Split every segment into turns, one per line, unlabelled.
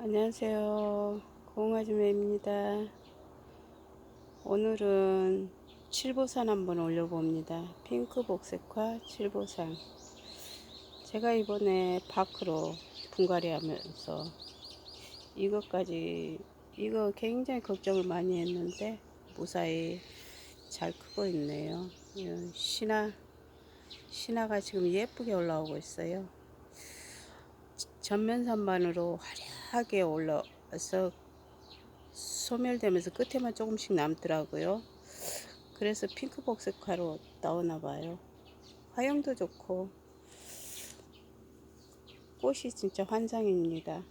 안녕하세요. 고흥아줌매입니다. 오늘은 칠보산 한번 올려봅니다. 핑크 복색화 칠보산. 제가 이번에 바크로 분갈이 하면서 이것까지, 이거 굉장히 걱정을 많이 했는데 무사히 잘 크고 있네요. 이 신화, 신화가 지금 예쁘게 올라오고 있어요. 전면선반으로 화려 하게 올라와서 소멸되면서 끝에만 조금씩 남더라고요. 그래서 핑크 복색화로 나오나 봐요. 화형도 좋고 꽃이 진짜 환상입니다.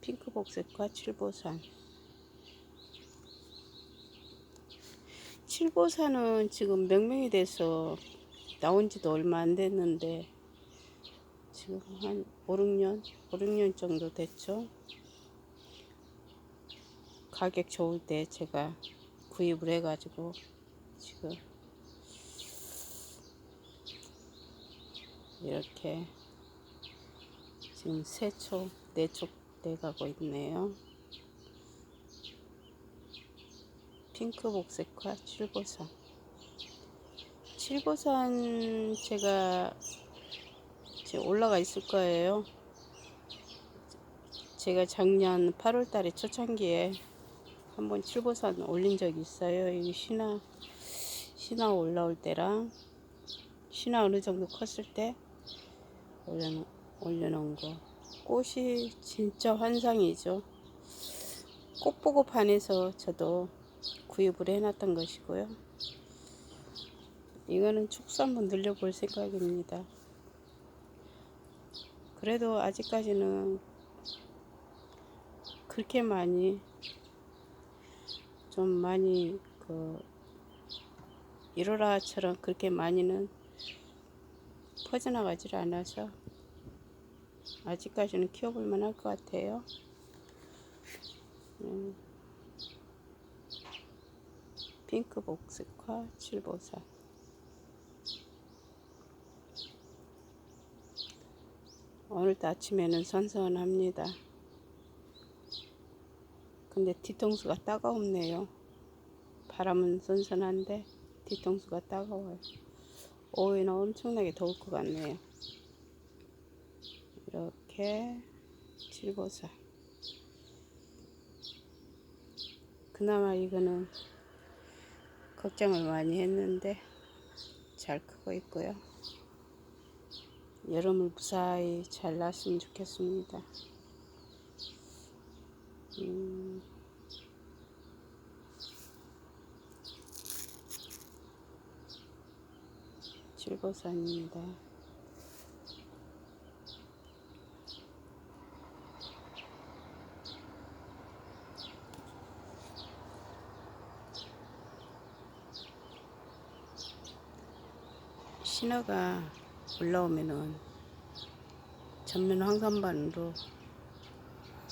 핑크 복색화 칠보산 칠보산은 지금 명명이 돼서 나온 지도 얼마 안 됐는데 지금 한 5, 6년? 5, 6년 정도 됐죠. 가격 좋을 때 제가 구입을 해가지고 지금 이렇게 지금 세초, 네초 돼가고 있네요. 핑크 복색화 칠보산. 칠보산 제가 이제 올라가 있을 거예요. 제가 작년 8월 달에 초창기에 한번 칠보산 올린 적이 있어요. 여기 신화, 신화 올라올 때랑 신화 어느 정도 컸을 때 올려놓, 올려놓은 거. 꽃이 진짜 환상이죠. 꽃 보고 반해서 저도 구입을 해놨던 것이고요. 이거는 축수 한번 늘려볼 생각입니다. 그래도 아직까지는 그렇게 많이 좀 많이 그 이로라처럼 그렇게 많이는 퍼져나가질 않아서 아직까지는 키워볼 만할 것 같아요. 음, 핑크 복색화 칠보사 오늘도 아침에는 선선합니다. 근데 뒤통수가 따가웠네요. 바람은 선선한데 뒤통수가 따가워요. 오후에는 엄청나게 더울 것 같네요. 이렇게 칠보사. 그나마 이거는 걱정을 많이 했는데 잘 크고 있고요. 여름을 무사히 잘 났으면 좋겠습니다. 음, 칠보산입니다. 신화가 올라오면은 전면 황산반으로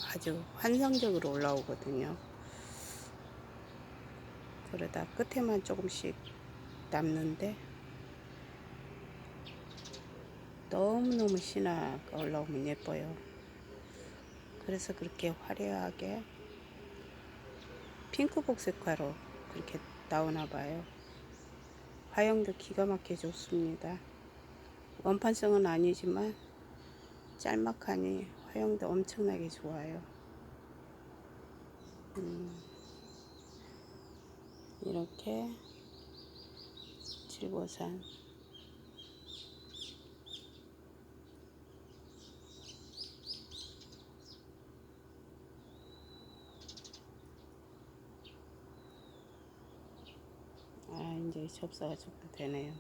아주 환상적으로 올라오거든요. 그러다 끝에만 조금씩 남는데 너무너무 신화가 올라오면 예뻐요. 그래서 그렇게 화려하게 핑크 복 색화로 그렇게 나오나 봐요. 화형도 기가 막히게 좋습니다. 원판성은 아니지만 짤막하니 화형도 엄청나게 좋아요. 음, 이렇게 칠보산 아 이제 접사가 조금 되네요.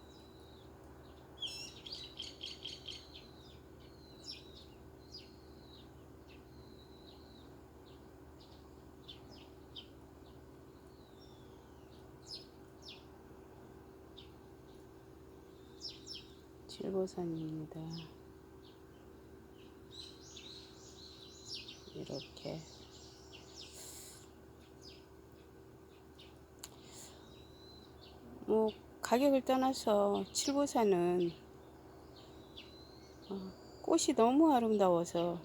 칠보산입니다. 이렇게 뭐 가격을 떠나서 칠보산은 어, 꽃이 너무 아름다워서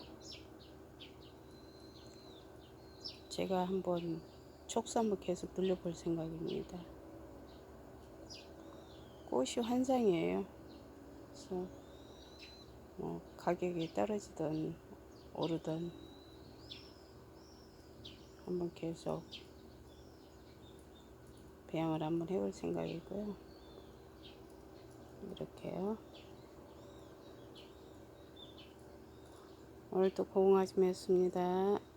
제가 한번 한번 계속 늘려볼 생각입니다. 꽃이 환상이에요. 그래서 뭐 가격이 떨어지든 오르든 한번 계속 배양을 한번 해볼 생각이고요. 이렇게요. 오늘도 고공 아줌이었습니다.